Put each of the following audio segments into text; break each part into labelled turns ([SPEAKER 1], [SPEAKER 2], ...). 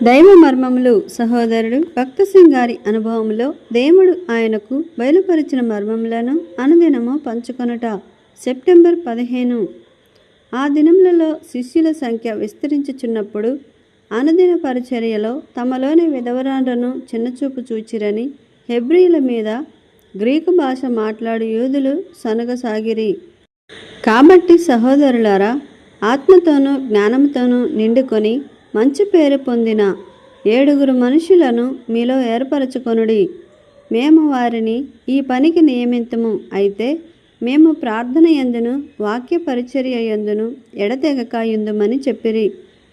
[SPEAKER 1] దైవ మర్మములు సహోదరుడు భక్త సింగ్ గారి అనుభవంలో దేవుడు ఆయనకు బయలుపరిచిన మర్మములను అనుదినము పంచుకొనుట. సెప్టెంబర్ పదిహేను. ఆ దినములలో శిష్యుల సంఖ్య విస్తరించుచున్నప్పుడు అనుదిన పరిచర్యలో తమలోని విధవరాండ్రను చిన్నచూపు చూచిరని హెబ్రీల మీద గ్రీకు భాష మాట్లాడు యూదులు సనగసాగిరి కాబట్టి సహోదరులారా ఆత్మతోనూ జ్ఞానంతోనూ నిండుకొని మంచి పేరు పొందిన ఏడుగురు మనుషులను మీలో ఏర్పరచుకొనుడి. మేము వారిని ఈ పనికి నియమితము. అయితే మేము ప్రార్థన ఎందును వాక్య పరిచర్య ఎందును ఎడతెగక యుందుమని చెప్పిరి.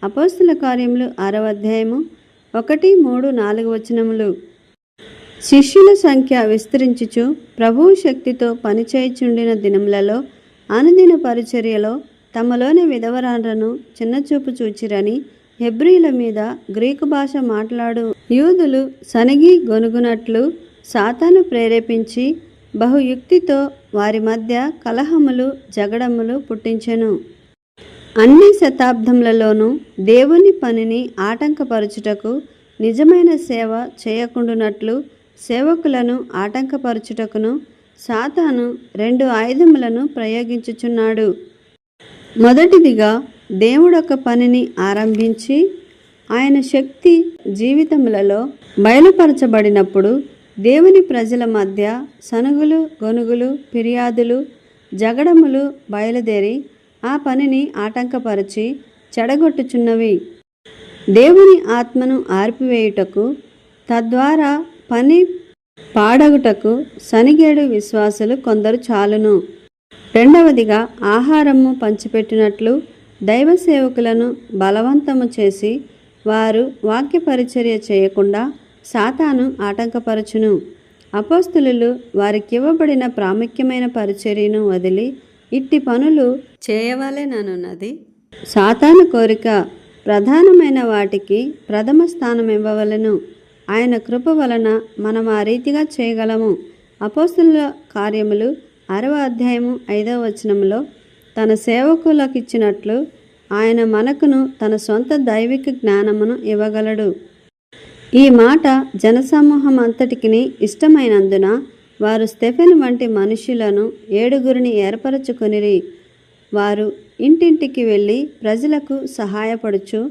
[SPEAKER 1] అపోస్తుల కార్యములు ఆరవ అధ్యాయము ఒకటి మూడు నాలుగు వచనములు. శిష్యుల సంఖ్య విస్తరించుచు ప్రభువు శక్తితో పనిచేయుచుండిన దినములలో అనుదిన పరిచర్యలో తమలోని విధవరాన్లను చిన్నచూపు చూచిరని హెబ్రీల మీద గ్రీకు భాష మాట్లాడు. యూదులు సనిగి గొనుగునట్లు సాతాను ప్రేరేపించి బహుయుక్తితో వారి మధ్య కలహములు జగడములు పుట్టించెను. అన్ని శతాబ్దములలోనూ దేవుని పనిని ఆటంకపరచుటకు నిజమైన సేవ చేయకుండునట్లు సేవకులను ఆటంకపరచుటకును సాతాను రెండు ఆయుధములను ప్రయోగించుచున్నాడు. మొదటిదిగా దేవుడొక పనిని ఆరంభించి ఆయన శక్తి జీవితములలో బయలుపరచబడినప్పుడు దేవుని ప్రజల మధ్య సనుగులు గొనుగులు ఫిర్యాదులు జగడములు బయలుదేరి ఆ పనిని ఆటంకపరిచి చెడగొట్టుచున్నవి. దేవుని ఆత్మను ఆర్పివేయుటకు తద్వారా పని పాడగుటకు సనిగేడు విశ్వాసులు కొందరు చాలును. రెండవదిగా ఆహారము పంచిపెట్టినట్లు దైవ సేవకులను బలవంతము చేసి వారు వాక్య పరిచర్య చేయకుండా సాతాను ఆటంకపరచును. అపోస్తులు వారికివ్వబడిన ప్రాముఖ్యమైన పరిచర్యను వదిలి ఇట్టి పనులు చేయవలెననున్నది. సాతాను కోరిక ప్రధానమైన వాటికి ప్రథమ స్థానం ఇవ్వవలెను. ఆయన కృప వలన మనం ఆ రీతిగా చేయగలము. అపోస్తుల కార్యములు అరవ అధ్యాయము ఐదవ వచనంలో తన సేవకులకు ఇచ్చినట్లు ఆయన మనకును తన సొంత దైవిక జ్ఞానమును ఇవ్వగలడు. ఈ మాట జనసమూహం అంతటికి ఇష్టమైనందున వారు స్టెఫెన్ వంటి మనుషులను ఏడుగురిని ఏర్పరచుకొనిరి. వారు ఇంటింటికి వెళ్ళి ప్రజలకు సహాయపడుచు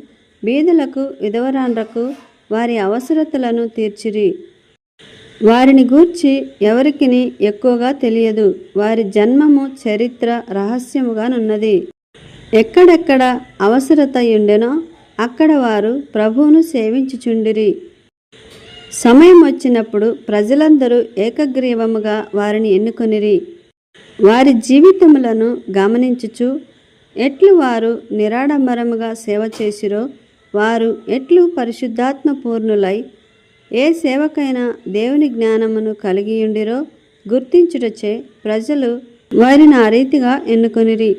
[SPEAKER 1] బీదులకు విధవరాండ్రకు వారి అవసరతలను తీర్చిరి. వారిని గూర్చి ఎవరికిని ఎక్కువగా తెలియదు. వారి జన్మము చరిత్ర రహస్యముగానున్నది. ఎక్కడెక్కడ అవసరత ఉండెనో అక్కడ వారు ప్రభువును సేవించుచుండిరి. సమయం వచ్చినప్పుడు ప్రజలందరూ ఏకగ్రీవముగా వారిని ఎన్నుకొనిరి. వారి జీవితములను గమనించుచు ఎట్లు వారు నిరాడంబరముగా సేవ చేసిరో వారు ఎట్లు పరిశుద్ధాత్మ పూర్ణులై ఏ సేవకైనా దేవుని జ్ఞానమును కలిగియుండిరో గుర్తించుటచే ప్రజలు వారిని ఆ రీతిగా ఎన్నుకొనిరి.